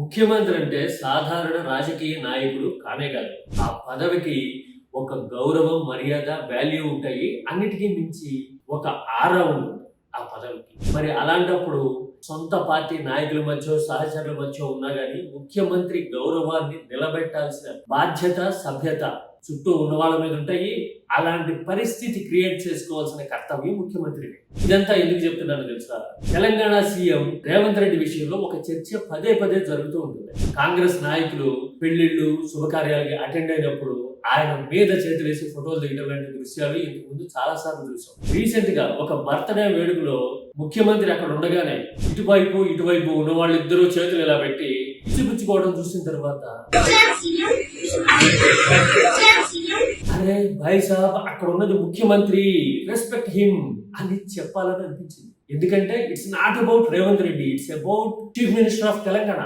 ముఖ్యమంత్రి అంటే సాధారణ రాజకీయ నాయకుడు కానే కాదు. ఆ పదవికి ఒక గౌరవం మర్యాద వాల్యూ ఉంటాయి. అన్నిటికీ మించి ఒక ఆరా ఉంటుంది ఆ పదవికి. మరి అలాంటప్పుడు సొంత పార్టీ నాయకుల మధ్య సహచరుల మధ్య ఉన్నా కానీ ముఖ్యమంత్రి గౌరవాన్ని నిలబెట్టాల్సిన బాధ్యత సభ్యత చుట్టూ ఉన్న వాళ్ళ మీద ఉంటాయి. అలాంటి పరిస్థితి క్రియేట్ చేసుకోవాల్సిన కర్తవ్యం ముఖ్యమంత్రి. ఇదంతా ఎందుకు చెప్తున్నాను తెలుసా? తెలంగాణ సీఎం రేవంత్ రెడ్డి విషయంలో ఒక చర్చ పదే పదే జరుగుతూ ఉంటుంది. కాంగ్రెస్ నాయకులు పెళ్ళిళ్ళు శుభకార్యాలకి అటెండ్ అయినప్పుడు ఆయన మీద చేతులేసి ఫోటోలు దిగడం లాంటి దృశ్యాలు ఇంతకు ముందు చాలా సార్లు చూసాం. రీసెంట్గా ఒక బర్త్డే వేడుకలో ముఖ్యమంత్రి అక్కడ ఉండగానే ఇటువైపు ఇటువైపు ఉన్న వాళ్ళిద్దరూ చేతులు ఇలా పెట్టి చూపించుకోవడం చూసిన తర్వాత అరే భాయ్ సాబ్ అక్కడ ఉన్నది ముఖ్యమంత్రి రెస్పెక్ట్ హిమ్ అని చెప్పాలని అనిపించింది. ఎందుకంటే it's not about Revanth Reddy it's about chief minister of Telangana